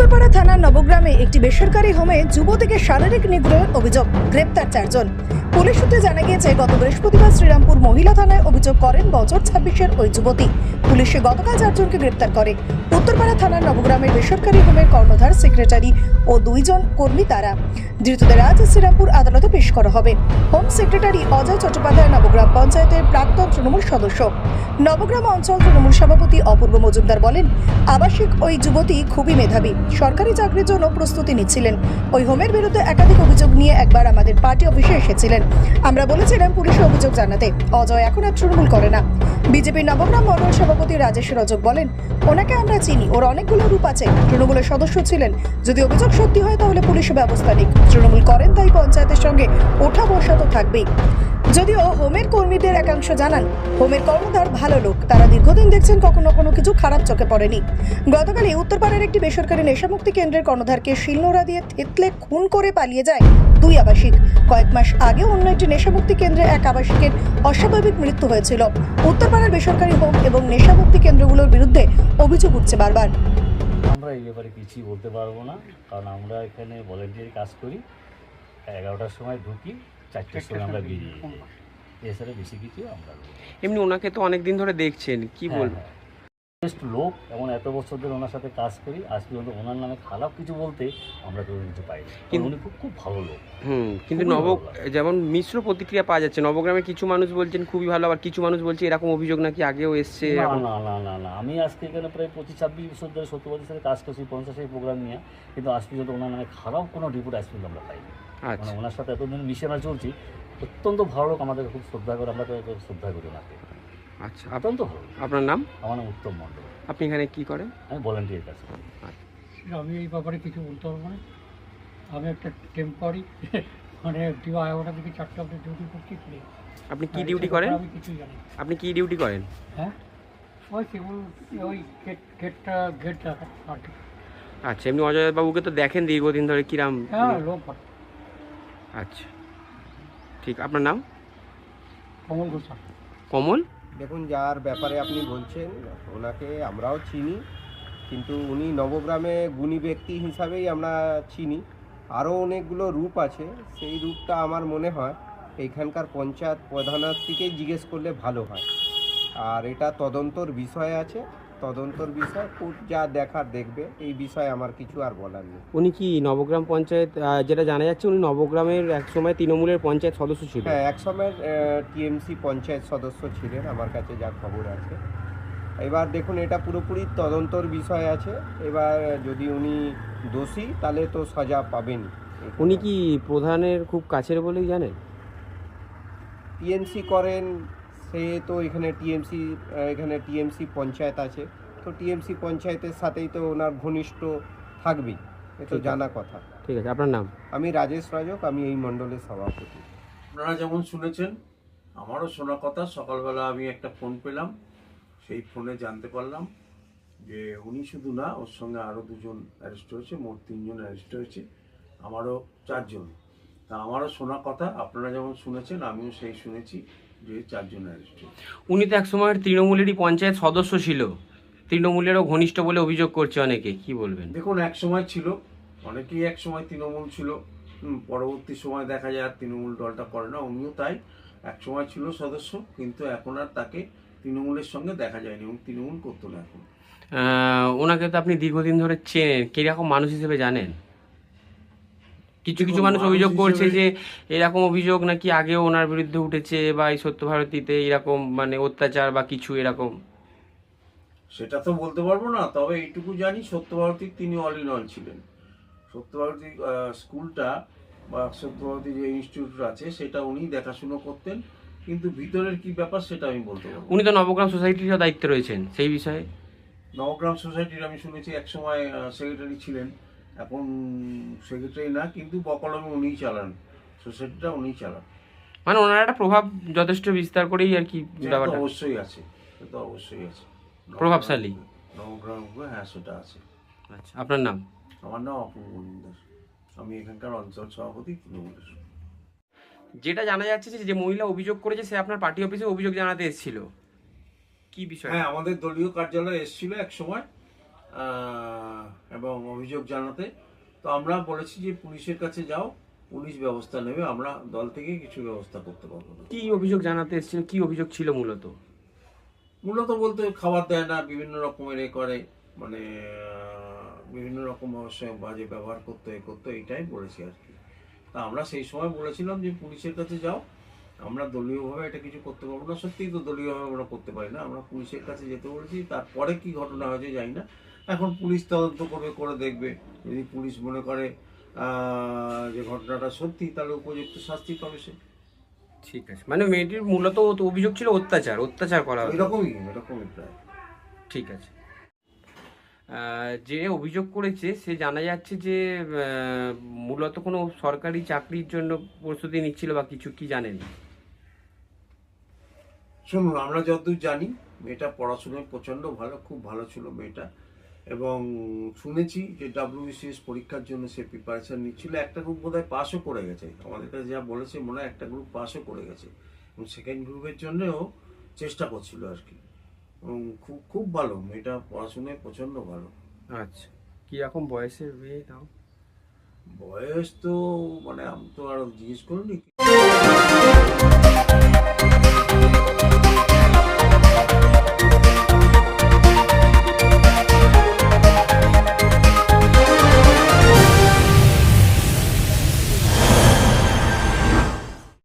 উত্তরপাড়া থানার নবগ্রামে একটি বেসরকারি হোমে যুবতীকে শারীরিক নিগ্রহের অভিযোগ গ্রেপ্তার চারজন। পুলিশ সূত্রে জানা গিয়েছে, গত বৃহস্পতিবার শ্রীরামপুর মহিলা থানায় অভিযোগ করেন, বছর ছাব্বিশের ওই যুবতী। পুলিশে গতকাল চারজনকে গ্রেপ্তার করে। উত্তরপাড়া থানার নবগ্রামের বেসরকারি হোমের কর্ণধার সেক্রেটারি ও দুইজন কর্মী তারা। ধৃতদের আজ শ্রীরামপুর আদালতে পেশ করা হবে। হোম সেক্রেটারি অজয় চট্টোপাধ্যায় নবগ্রাম পঞ্চায়েতের প্রাক্তন তৃণমূল সদস্য। নবগ্রাম অঞ্চল তৃণমূল সভাপতি অপূর্ব মজুমদার বলেন, আবাসিক ওই যুবতী খুবই মেধাবী। সরকারি চাকরির জন্য প্রস্তুতি নিচ্ছিলেন। ওই হোমের বিরুদ্ধে একাধিক অভিযোগ নিয়ে একবার আমাদের পার্টি অফিসে এসেছিলেন। আমরা বলেছিলাম পুলিশে অভিযোগ জানাতে। অজয় এখন আর তৃণমূল করে না। বিজেপির নবগ্রাম মন্ডল সভাপতি রাজেশ রজক বলেন, ওনাকে আমরা চিনি ওর অনেকগুলো রূপ আছে। তৃণমূলের সদস্য ছিলেন। যদি অভিযোগ সত্যি হয়, তাহলে পুলিশ ব্যবস্থা নিক। তৃণমূল করেন তাই পঞ্চায়েতের সঙ্গে ওঠা বসা তো থাকবেই। যদিও হোমের কর্মীদের একাংশ জানান, হোমের কর্মধার ভালো লোক। তারা দীর্ঘদিন দেখছেন কখনো কোনো কিছু খারাপ চোখে পড়েনি। গতকালই উত্তরপাড়ার একটি বেসরকারি নেশামুক্তি কেন্দ্রের কর্ণধারকে শিলনোড়া দিয়ে থেতলে খুন করে পালিয়ে যায় দুই আবাসিক। কয়েক মাস আগে অন্য একটি নেশামুক্তি কেন্দ্রে এক আবাসিকের অস্বাভাবিক মৃত্যু হয়েছিল। উত্তরপাড়ার বেসরকারি হোম এবং নেশামুক্তি কেন্দ্রগুলোর বিরুদ্ধে অভিযোগ উঠছে বারবার। আমরা এই ব্যাপারে কিছুই বলতে পারব না কারণ আমরা এখানে ভলেন্টিয়ারি কাজ করি। এগারোটার সময় ঢুকি চারটের সময় আমরা বেরিয়ে এছাড়া বেশি কিছু আমরা এমনি ওনাকে তো অনেক দিন ধরে দেখছেন কি হ্যাঁ, বলব? Best লোক এমন এত বছর ধরে ওনার সাথে কাজ করি আজ পর্যন্ত ওনার নামে খারাপ কিছু বলতে আমরা কেউ কিছু পাইনি। কিন্তু- উনি খুব খুব ভালো লোক। হুম কিন্তু নব যেমন মিশ্র প্রতিক্রিয়া পাওয়া যাচ্ছে নবগ্রামে কিছু মানুষ বলছেন খুবই ভালো আবার কিছু মানুষ বলছে এরকম অভিযোগ নাকি আগেও এসছে না না না না না আমি আজকে এখানে প্রায় পঁচিশ ছাব্বিশ বছর ধরে সত্তর বছর সাথে কাজ করছি পঞ্চাশের প্রোগ্রাম নিয়ে কিন্তু আজ পর্যন্ত ওনার নামে খারাপ কোনো রিপোর্ট আজ পর্যন্ত আমরা পাইনি। মানে আচ্ছা ওনার সাথে এতদিন মিশে আমরা চলছি অত্যন্ত ভালো লোক আমাদের খুব শ্রদ্ধা করে আমরা শ্রদ্ধা করি ওনাকে। আচ্ছা অত্যন্ত আপনার নাম? আমার নাম উত্তম মণ্ডল। আপনি এখানে কি করেন? আমি ভলেন্টিয়ার কাজ করি। আমি এই ব্যাপারে কিছু বলতে পারব না। আমি একটা টেম্পারি মানে এগারোটা থেকে চারটে অব্দি ডিউটি করছি আপনি কি ডিউটি করেন? আমি কিছুই জানি আপনি কি ডিউটি করেন? হ্যাঁ? ওই কেবল ওই গেট গেটটা গেট আর কি। আচ্ছা এমনি অজয় বাবুকে তো দেখেন দীর্ঘদিন ধরে কিরাম হ্যাঁ লোক আচ্ছা। ঠিক আপনার নাম? কমল ঘোষাল কমল? দেখুন, যার ব্যাপারে আপনি বলছেন, ওনাকে আমরাও চিনি, কিন্তু উনি নবগ্রামে গুণী ব্যক্তি হিসাবেই আমরা চিনি। আরও অনেকগুলো রূপ আছে, সেই রূপটা আমার মনে হয় এইখানকার পঞ্চায়েত প্রধানের থেকেই জিজ্ঞেস করলে ভালো হয়। আর এটা তদন্তর বিষয় আছে তদন্তর বিষয় কোর্ট যা দেখার দেখবে এই বিষয়ে আমার কিছু আর বলার নেই। উনি কি নবগ্রাম পঞ্চায়েত যেটা জানা যাচ্ছে উনি নবগ্রামের এক সময় তৃণমূলের পঞ্চায়েত সদস্য ছিল হ্যাঁ একসময় টিএমসি পঞ্চায়েত সদস্য ছিলেন আমার কাছে যা খবর আছে। এবার দেখুন এটা পুরোপুরি তদন্তর বিষয় আছে। এবার যদি উনি দোষী তাহলে তো সাজা পাবেন উনি কি প্রধানের খুব কাছের বলেই জানেন? টিএমসি করেন সে তো এখানে টিএমসি এখানে টিএমসি পঞ্চায়েত আছে। তো টিএমসি পঞ্চায়েতের সাথেই তো ওনার ঘনিষ্ঠ থাকবেই। এ তো জানা কথা। ঠিক আছে আপনার নাম? আমি রাজেশ রাজক আমি এই মণ্ডলের সভাপতি। আপনারা যেমন শুনেছেন আমারও শোনা কথা। সকালবেলা আমি একটা ফোন পেলাম সেই ফোনে জানতে পারলাম যে উনি শুধু না ওর সঙ্গে আরও দুজন অ্যারেস্ট হয়েছে মোট তিনজন অ্যারেস্ট হয়েছে আমারও চারজন। তা আমারও শোনা কথা আপনারা যেমন শুনেছেন আমিও সেই শুনেছি। যে চারজন অ্যারেস্ট উনি তো এক সময় তৃণমূলেরই পঞ্চায়েত সদস্য ছিল। তৃণমূলেরও ঘনিষ্ঠ বলে অভিযোগ করছে অনেকে কি বলবেন? দেখুন এক সময় ছিল অনেকেই এক সময় তৃণমূল ছিল। পরবর্তী সময় দেখা যায় আর তৃণমূল দলটা করে না উনিও তাই। এক সময় ছিল সদস্য কিন্তু এখন আর তাকে তৃণমূলের সঙ্গে দেখা যায়নি এবং তৃণমূল করতো না এখন। ওনাকে তো আপনি দীর্ঘদিন ধরে চেনেন কীরকম মানুষ হিসেবে জানেন? কিছু কিছু মানুষ অভিযোগ করছে যে এরকম অভিযোগ নাকি আগেও ওনার বিরুদ্ধে উঠেছে বা এই সত্য ভারতীতে এরকম মানে অত্যাচার বা কিছু এরকম? সেটা তো বলতে পারব না তবে এইটুকু জানি সত্যভারতীর তিনি অল ইন অল ছিলেন। সত্যভারতী স্কুলটা বা সত্যভারতী যে ইনস্টিটিউট আছে সেটা উনি দেখাশুনো করতেন কিন্তু ভিতরের কি ব্যাপার সেটা আমি বলতে পারব উনি তো নবগ্রাম সোসাইটির দায়িত্বে রয়েছেন সেই বিষয়ে? নবগ্রাম সোসাইটির আমি শুনেছি এক সময় সেক্রেটারি ছিলেন। এখন সেক্রেটারি না কিন্তু বকলমে উনিই চালান সোসাইটিটা উনিই চালান। মানে ওনার একটা প্রভাব যথেষ্ট বিস্তার করেই আর কি ব্যাপারটা। অবশ্যই আছে তো অবশ্যই আছে। প্রভাবশালী। নবগ্রাম হ্যাঁ সেটা আছে। আচ্ছা আপনার নাম? আমার নাম অপূর্ব মজুমদার। আমি এখানকার অঞ্চল সভাপতি তৃণমূলের যেটা জানা যাচ্ছে যে যে মহিলা অভিযোগ করেছে সে আপনার পার্টি অফিসে অভিযোগ জানাতে এসেছিল। কি বিষয়? হ্যাঁ আমাদের দলীয় কার্যালয়ে এসেছিল এক সময়। এবং অভিযোগ জানাতে। তো আমরা বলেছি যে পুলিশের কাছে যাও পুলিশ ব্যবস্থা নেবে আমরা দল থেকে কিছু ব্যবস্থা করতে পারব না। কি অভিযোগ জানাতে এসেছিল কি অভিযোগ ছিল মূলত? মূলত বলতে খাবার দেয় না বিভিন্ন রকমের এ করে মানে বিভিন্ন রকম অবশ্যই বাজে ব্যবহার করতে এ করতে এইটাই বলেছি আর কি। তা আমরা সেই সময় বলেছিলাম যে পুলিশের কাছে যাও আমরা দলীয়ভাবে এটা কিছু করতে পারব না। সত্যিই তো দলীয়ভাবে আমরা করতে পারি না। আমরা পুলিশের কাছে যেতে বলেছি তারপরে কি ঘটনা হয়েছে জানি না। এখন পুলিশ তদন্ত করবে করে দেখবে। যদি পুলিশ মনে করে যে ঘটনাটা সত্যি তাহলে উপযুক্ত শাস্তি পাবে সে। ঠিক আছে। মানে মেয়েটির মূলত অভিযোগ ছিল অত্যাচার অত্যাচার করা। এরকমই এরকমই প্রায়। ঠিক আছে। যে অভিযোগ করেছে সে জানা যাচ্ছে যে মূলত কোনো সরকারি চাকরির জন্য প্রস্তুতি নিচ্ছিল বা কিছু কি জানেন? শুনুন আমরা যতদূর জানি মেয়েটা পড়াশোনায় প্রচণ্ড ভালো খুব ভালো ছিল মেয়েটা। এবং শুনেছি যে ডাব্লিউবিসিএস পরীক্ষার জন্য সে প্রিপারেশন নিচ্ছিল। একটা গ্রুপ বোধহয় পাসও করে গেছে। আমাদের কাছে যা বলেছে মনে হয় একটা গ্রুপ পাসও করে গেছে। এবং সেকেন্ড গ্রুপের জন্যও চেষ্টা করছিল আর কি। এবং খুব খুব ভালো। মেয়েটা পড়াশোনায় প্রচণ্ড ভালো। আচ্ছা। কি রকম বয়সের মেয়ে তাও? বয়স তো মানে আমি তো আর জিজ্ঞেস করিনি।